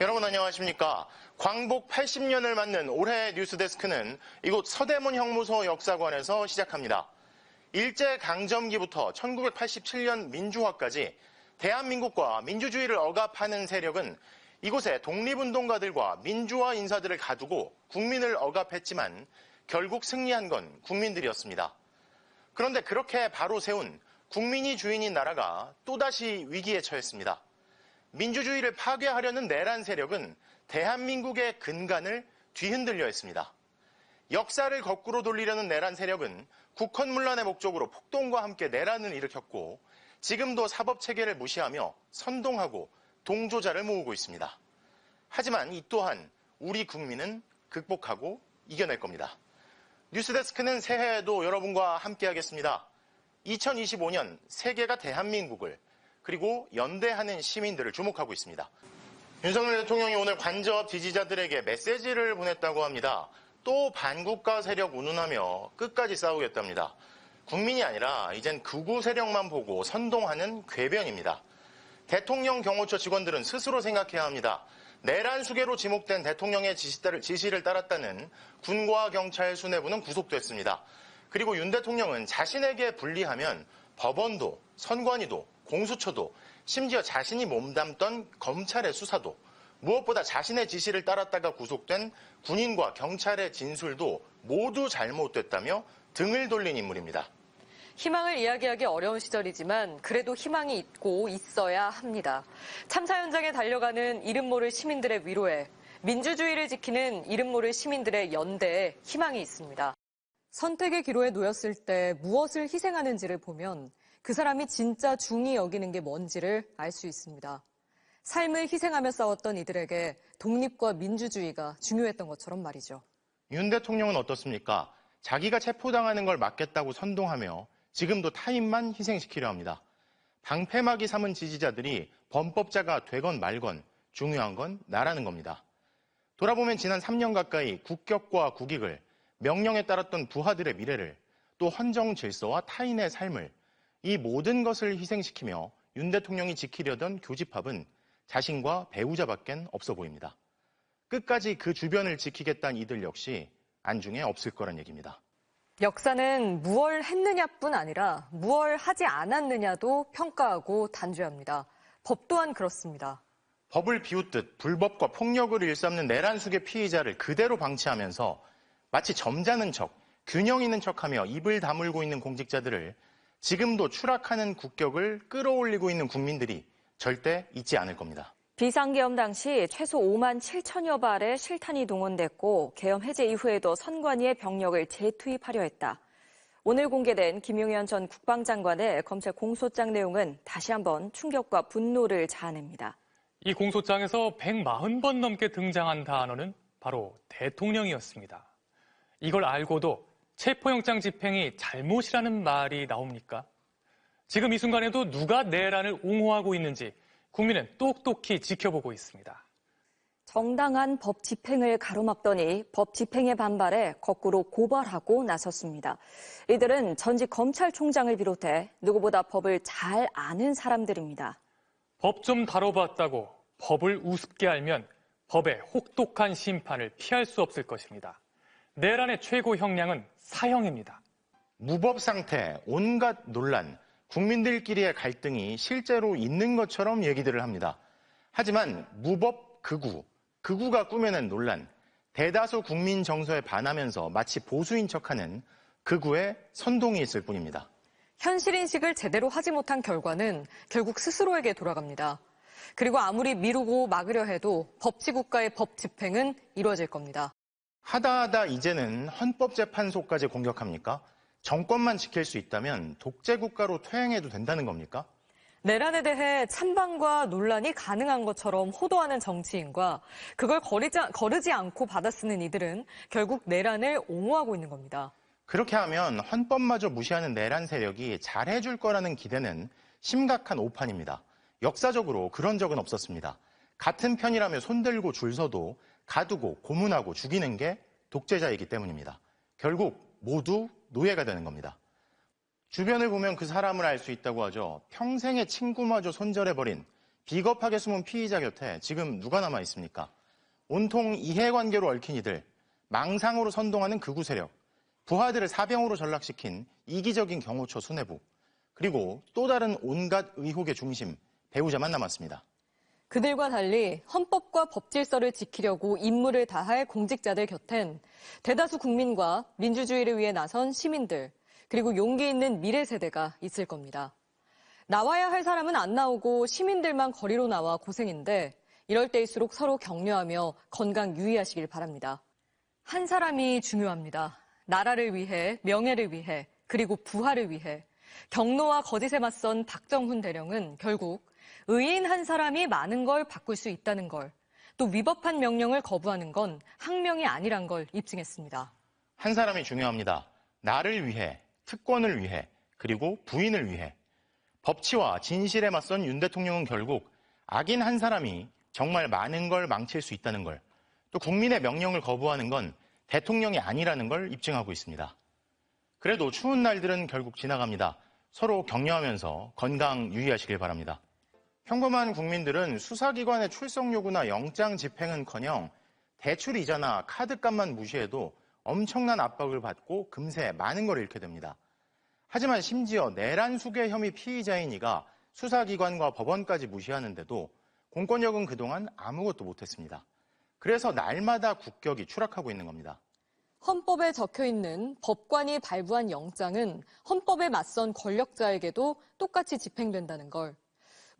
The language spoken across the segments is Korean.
여러분 안녕하십니까. 광복 80년을 맞는 올해 뉴스데스크는 이곳 서대문 형무소 역사관에서 시작합니다. 일제 강점기부터 1987년 민주화까지 대한민국과 민주주의를 억압하는 세력은 이곳에 독립운동가들과 민주화 인사들을 가두고 국민을 억압했지만 결국 승리한 건 국민들이었습니다. 그런데 그렇게 바로 세운 국민이 주인인 나라가 또다시 위기에 처했습니다. 민주주의를 파괴하려는 내란 세력은 대한민국의 근간을 뒤흔들려 했습니다. 역사를 거꾸로 돌리려는 내란 세력은 국헌문란의 목적으로 폭동과 함께 내란을 일으켰고 지금도 사법 체계를 무시하며 선동하고 동조자를 모으고 있습니다. 하지만 이 또한 우리 국민은 극복하고 이겨낼 겁니다. 뉴스데스크는 새해에도 여러분과 함께하겠습니다. 2025년 세계가 대한민국을 그리고 연대하는 시민들을 주목하고 있습니다. 윤석열 대통령이 오늘 관저 지지자들에게 메시지를 보냈다고 합니다. 또 반국가 세력 운운하며 끝까지 싸우겠답니다. 국민이 아니라 이젠 극우 세력만 보고 선동하는 궤변입니다. 대통령 경호처 직원들은 스스로 생각해야 합니다. 내란 수계로 지목된 대통령의 지시를 따랐다는 군과 경찰 수뇌부는 구속됐습니다. 그리고 윤 대통령은 자신에게 불리하면 법원도 선관위도 공수처도 심지어 자신이 몸담던 검찰의 수사도 무엇보다 자신의 지시를 따랐다가 구속된 군인과 경찰의 진술도 모두 잘못됐다며 등을 돌린 인물입니다. 희망을 이야기하기 어려운 시절이지만 그래도 희망이 있고 있어야 합니다. 참사 현장에 달려가는 이름 모를 시민들의 위로에 민주주의를 지키는 이름 모를 시민들의 연대에 희망이 있습니다. 선택의 기로에 놓였을 때 무엇을 희생하는지를 보면 그 사람이 진짜 중히 여기는 게 뭔지를 알 수 있습니다. 삶을 희생하며 싸웠던 이들에게 독립과 민주주의가 중요했던 것처럼 말이죠. 윤 대통령은 어떻습니까? 자기가 체포당하는 걸 막겠다고 선동하며 지금도 타인만 희생시키려 합니다. 방패막이 삼은 지지자들이 범법자가 되건 말건 중요한 건 나라는 겁니다. 돌아보면 지난 3년 가까이 국격과 국익을 명령에 따랐던 부하들의 미래를 또 헌정 질서와 타인의 삶을 이 모든 것을 희생시키며 윤 대통령이 지키려던 교집합은 자신과 배우자밖엔 없어 보입니다. 끝까지 그 주변을 지키겠다는 이들 역시 안중에 없을 거란 얘기입니다. 역사는 무얼 했느냐뿐 아니라 무얼 하지 않았느냐도 평가하고 단죄합니다. 법 또한 그렇습니다. 법을 비웃듯 불법과 폭력을 일삼는 내란 수의 피의자를 그대로 방치하면서 마치 점잖은 척, 균형 있는 척하며 입을 다물고 있는 공직자들을 지금도 추락하는 국격을 끌어올리고 있는 국민들이 절대 잊지 않을 겁니다. 비상계엄 당시 최소 5만 7천여 발의 실탄이 동원됐고 계엄 해제 이후에도 선관위의 병력을 재투입하려 했다. 오늘 공개된 김용현 전 국방장관의 검찰 공소장 내용은 다시 한번 충격과 분노를 자아냅니다. 이 공소장에서 140번 넘게 등장한 단어는 바로 대통령이었습니다. 이걸 알고도 체포영장 집행이 잘못이라는 말이 나옵니까? 지금 이 순간에도 누가 내란을 옹호하고 있는지 국민은 똑똑히 지켜보고 있습니다. 정당한 법 집행을 가로막더니 법 집행에 반발해 거꾸로 고발하고 나섰습니다. 이들은 전직 검찰총장을 비롯해 누구보다 법을 잘 아는 사람들입니다. 법 좀 다뤄봤다고 법을 우습게 알면 법의 혹독한 심판을 피할 수 없을 것입니다. 내란의 최고 형량은 사형입니다. 무법 상태, 온갖 논란, 국민들끼리의 갈등이 실제로 있는 것처럼 얘기들을 합니다. 하지만 무법 극우, 극우가 꾸며낸 논란, 대다수 국민 정서에 반하면서 마치 보수인 척하는 극우의 선동이 있을 뿐입니다. 현실 인식을 제대로 하지 못한 결과는 결국 스스로에게 돌아갑니다. 그리고 아무리 미루고 막으려 해도 법치 국가의 법 집행은 이루어질 겁니다. 하다 하다 이제는 헌법재판소까지 공격합니까? 정권만 지킬 수 있다면 독재 국가로 퇴행해도 된다는 겁니까? 내란에 대해 찬반과 논란이 가능한 것처럼 호도하는 정치인과 그걸 거르지, 거르지 않고 받아쓰는 이들은 결국 내란을 옹호하고 있는 겁니다. 그렇게 하면 헌법마저 무시하는 내란 세력이 잘해줄 거라는 기대는 심각한 오판입니다. 역사적으로 그런 적은 없었습니다. 같은 편이라며 손들고 줄 서도 가두고 고문하고 죽이는 게 독재자이기 때문입니다. 결국 모두 노예가 되는 겁니다. 주변을 보면 그 사람을 알 수 있다고 하죠. 평생의 친구마저 손절해버린 비겁하게 숨은 피의자 곁에 지금 누가 남아 있습니까? 온통 이해관계로 얽힌 이들, 망상으로 선동하는 극우 세력, 부하들을 사병으로 전락시킨 이기적인 경호처 수뇌부, 그리고 또 다른 온갖 의혹의 중심, 배우자만 남았습니다. 그들과 달리 헌법과 법 질서를 지키려고 임무를 다할 공직자들 곁엔 대다수 국민과 민주주의를 위해 나선 시민들, 그리고 용기 있는 미래 세대가 있을 겁니다. 나와야 할 사람은 안 나오고 시민들만 거리로 나와 고생인데 이럴 때일수록 서로 격려하며 건강 유의하시길 바랍니다. 한 사람이 중요합니다. 나라를 위해, 명예를 위해, 그리고 부하를 위해. 경로와 거짓에 맞선 박정훈 대령은 결국 의인 한 사람이 많은 걸 바꿀 수 있다는 걸, 또 위법한 명령을 거부하는 건 항명이 아니란 걸 입증했습니다. 한 사람이 중요합니다. 나를 위해, 특권을 위해, 그리고 부인을 위해. 법치와 진실에 맞선 윤 대통령은 결국 악인 한 사람이 정말 많은 걸 망칠 수 있다는 걸, 또 국민의 명령을 거부하는 건 대통령이 아니라는 걸 입증하고 있습니다. 그래도 추운 날들은 결국 지나갑니다. 서로 격려하면서 건강 유의하시길 바랍니다. 평범한 국민들은 수사기관의 출석 요구나 영장 집행은커녕 대출 이자나 카드값만 무시해도 엄청난 압박을 받고 금세 많은 걸 잃게 됩니다. 하지만 심지어 내란 수괴 혐의 피의자인 이가 수사기관과 법원까지 무시하는데도 공권력은 그동안 아무것도 못했습니다. 그래서 날마다 국격이 추락하고 있는 겁니다. 헌법에 적혀 있는 법관이 발부한 영장은 헌법에 맞선 권력자에게도 똑같이 집행된다는 걸.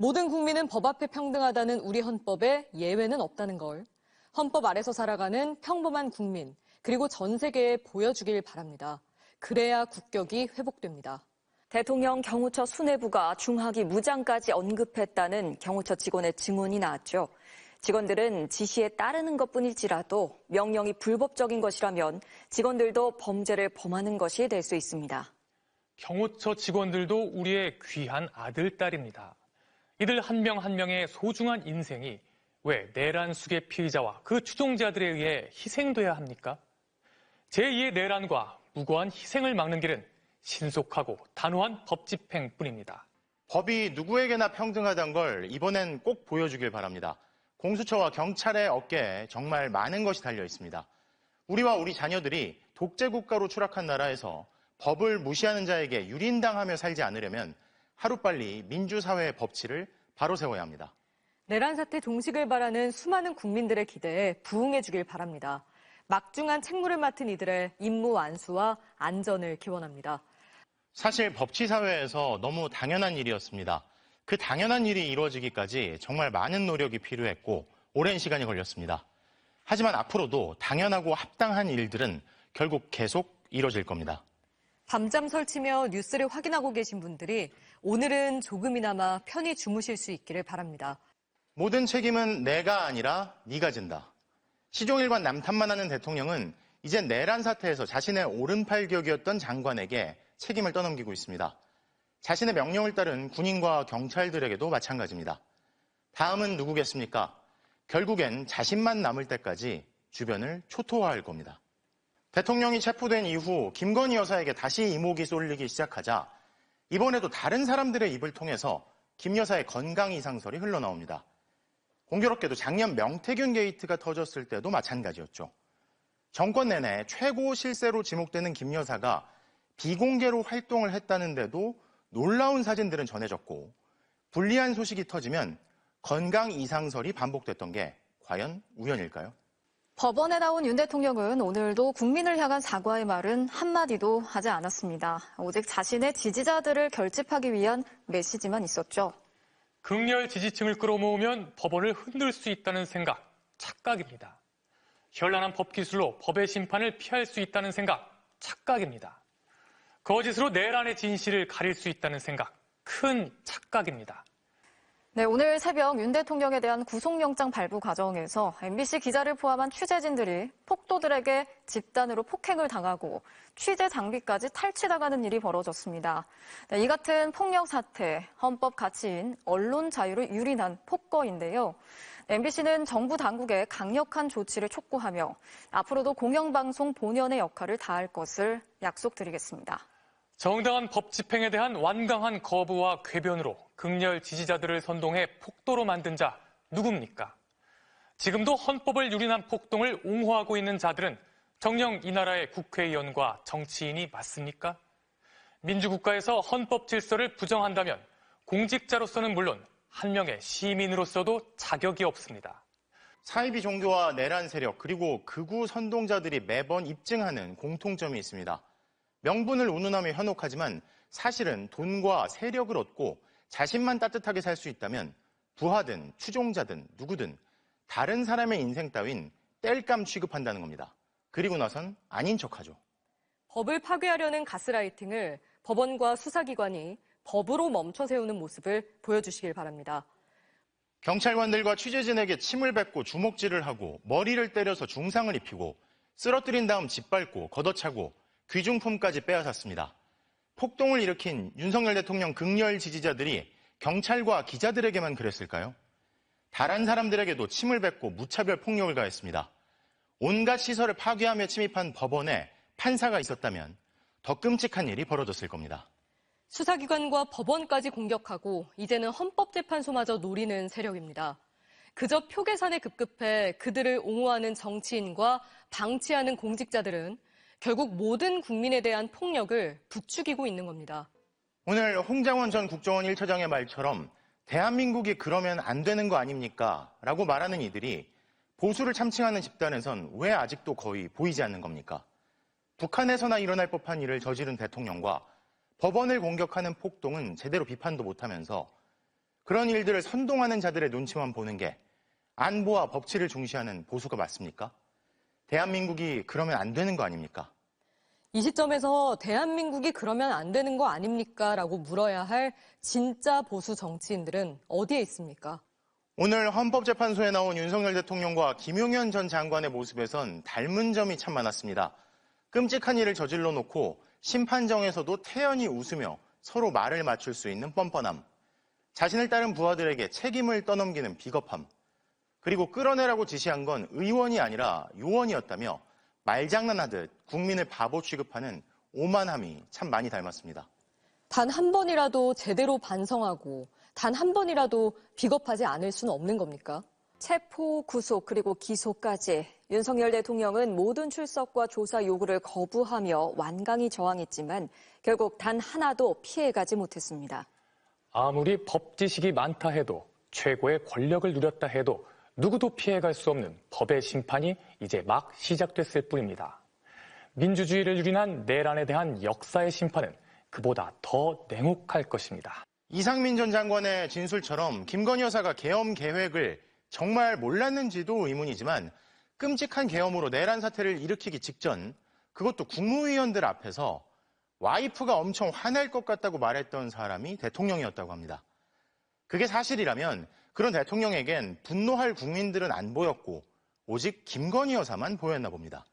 모든 국민은 법 앞에 평등하다는 우리 헌법에 예외는 없다는 걸. 헌법 아래서 살아가는 평범한 국민, 그리고 전 세계에 보여주길 바랍니다. 그래야 국격이 회복됩니다. 대통령 경호처 수뇌부가 중하기 무장까지 언급했다는 경호처 직원의 증언이 나왔죠. 직원들은 지시에 따르는 것 뿐일지라도 명령이 불법적인 것이라면 직원들도 범죄를 범하는 것이 될 수 있습니다. 경호처 직원들도 우리의 귀한 아들, 딸입니다. 이들 한명한 명의 소중한 인생이 왜 내란 수계 피의자와 그 추종자들에 의해 희생돼야 합니까? 제2의 내란과 무고한 희생을 막는 길은 신속하고 단호한 법 집행뿐입니다. 법이 누구에게나 평등하다는 걸 이번엔 꼭 보여주길 바랍니다. 공수처와 경찰의 어깨에 정말 많은 것이 달려 있습니다. 우리와 우리 자녀들이 독재 국가로 추락한 나라에서 법을 무시하는 자에게 유린당하며 살지 않으려면 하루빨리 민주사회의 법치를 바로 세워야 합니다. 내란 사태 종식을 바라는 수많은 국민들의 기대에 부응해 주길 바랍니다. 막중한 책무를 맡은 이들의 임무 완수와 안전을 기원합니다. 사실 법치사회에서 너무 당연한 일이었습니다. 그 당연한 일이 이루어지기까지 정말 많은 노력이 필요했고 오랜 시간이 걸렸습니다. 하지만 앞으로도 당연하고 합당한 일들은 결국 계속 이루어질 겁니다. 밤잠 설치며 뉴스를 확인하고 계신 분들이 오늘은 조금이나마 편히 주무실 수 있기를 바랍니다. 모든 책임은 내가 아니라 네가 진다. 시종일관 남탓만 하는 대통령은 이제 내란 사태에서 자신의 오른팔 격이었던 장관에게 책임을 떠넘기고 있습니다. 자신의 명령을 따른 군인과 경찰들에게도 마찬가지입니다. 다음은 누구겠습니까? 결국엔 자신만 남을 때까지 주변을 초토화할 겁니다. 대통령이 체포된 이후 김건희 여사에게 다시 이목이 쏠리기 시작하자 이번에도 다른 사람들의 입을 통해서 김 여사의 건강 이상설이 흘러나옵니다. 공교롭게도 작년 명태균 게이트가 터졌을 때도 마찬가지였죠. 정권 내내 최고 실세로 지목되는 김 여사가 비공개로 활동을 했다는데도 놀라운 사진들은 전해졌고 불리한 소식이 터지면 건강 이상설이 반복됐던 게 과연 우연일까요? 법원에 나온 윤 대통령은 오늘도 국민을 향한 사과의 말은 한마디도 하지 않았습니다. 오직 자신의 지지자들을 결집하기 위한 메시지만 있었죠. 극렬 지지층을 끌어모으면 법원을 흔들 수 있다는 생각, 착각입니다. 현란한 법 기술로 법의 심판을 피할 수 있다는 생각, 착각입니다. 거짓으로 내란의 진실을 가릴 수 있다는 생각, 큰 착각입니다. 네, 오늘 새벽 윤 대통령에 대한 구속영장 발부 과정에서 MBC 기자를 포함한 취재진들이 폭도들에게 집단으로 폭행을 당하고 취재 장비까지 탈취당하는 일이 벌어졌습니다. 네, 이 같은 폭력 사태, 헌법 가치인 언론 자유를 유린한 폭거인데요. MBC는 정부 당국의 강력한 조치를 촉구하며 앞으로도 공영방송 본연의 역할을 다할 것을 약속드리겠습니다. 정당한 법 집행에 대한 완강한 거부와 궤변으로 극렬 지지자들을 선동해 폭도로 만든 자 누굽니까? 지금도 헌법을 유린한 폭동을 옹호하고 있는 자들은 정녕 이 나라의 국회의원과 정치인이 맞습니까? 민주국가에서 헌법 질서를 부정한다면 공직자로서는 물론 한 명의 시민으로서도 자격이 없습니다. 사이비 종교와 내란 세력 그리고 극우 선동자들이 매번 입증하는 공통점이 있습니다. 명분을 운운하며 현혹하지만 사실은 돈과 세력을 얻고 자신만 따뜻하게 살 수 있다면 부하든 추종자든 누구든 다른 사람의 인생 따윈 땔감 취급한다는 겁니다. 그리고 나선 아닌 척하죠. 법을 파괴하려는 가스라이팅을 법원과 수사기관이 법으로 멈춰 세우는 모습을 보여주시길 바랍니다. 경찰관들과 취재진에게 침을 뱉고 주먹질을 하고 머리를 때려서 중상을 입히고 쓰러뜨린 다음 짓밟고 걷어차고 귀중품까지 빼앗았습니다. 폭동을 일으킨 윤석열 대통령 극렬 지지자들이 경찰과 기자들에게만 그랬을까요? 다른 사람들에게도 침을 뱉고 무차별 폭력을 가했습니다. 온갖 시설을 파괴하며 침입한 법원에 판사가 있었다면 더 끔찍한 일이 벌어졌을 겁니다. 수사기관과 법원까지 공격하고 이제는 헌법재판소마저 노리는 세력입니다. 그저 표 계산에 급급해 그들을 옹호하는 정치인과 방치하는 공직자들은 결국 모든 국민에 대한 폭력을 부추기고 있는 겁니다. 오늘 홍장원 전 국정원 1처장의 말처럼 대한민국이 그러면 안 되는 거 아닙니까? 라고 말하는 이들이 보수를 참칭하는 집단에선 왜 아직도 거의 보이지 않는 겁니까? 북한에서나 일어날 법한 일을 저지른 대통령과 법원을 공격하는 폭동은 제대로 비판도 못하면서 그런 일들을 선동하는 자들의 눈치만 보는 게 안보와 법치를 중시하는 보수가 맞습니까? 대한민국이 그러면 안 되는 거 아닙니까? 이 시점에서 대한민국이 그러면 안 되는 거 아닙니까? 라고 물어야 할 진짜 보수 정치인들은 어디에 있습니까? 오늘 헌법재판소에 나온 윤석열 대통령과 김용현 전 장관의 모습에선 닮은 점이 참 많았습니다. 끔찍한 일을 저질러 놓고 심판정에서도 태연히 웃으며 서로 말을 맞출 수 있는 뻔뻔함. 자신을 따른 부하들에게 책임을 떠넘기는 비겁함. 그리고 끌어내라고 지시한 건 의원이 아니라 요원이었다며 말장난하듯 국민을 바보 취급하는 오만함이 참 많이 닮았습니다. 단 한 번이라도 제대로 반성하고 단 한 번이라도 비겁하지 않을 수는 없는 겁니까? 체포, 구속, 그리고 기소까지 윤석열 대통령은 모든 출석과 조사 요구를 거부하며 완강히 저항했지만 결국 단 하나도 피해가지 못했습니다. 아무리 법 지식이 많다 해도 최고의 권력을 누렸다 해도 누구도 피해갈 수 없는 법의 심판이 이제 막 시작됐을 뿐입니다. 민주주의를 유린한 내란에 대한 역사의 심판은 그보다 더 냉혹할 것입니다. 이상민 전 장관의 진술처럼 김건희 여사가 계엄 계획을 정말 몰랐는지도 의문이지만 끔찍한 계엄으로 내란 사태를 일으키기 직전 그것도 국무위원들 앞에서 와이프가 엄청 화낼 것 같다고 말했던 사람이 대통령이었다고 합니다. 그게 사실이라면 그런 대통령에겐 분노할 국민들은 안 보였고 오직 김건희 여사만 보였나 봅니다.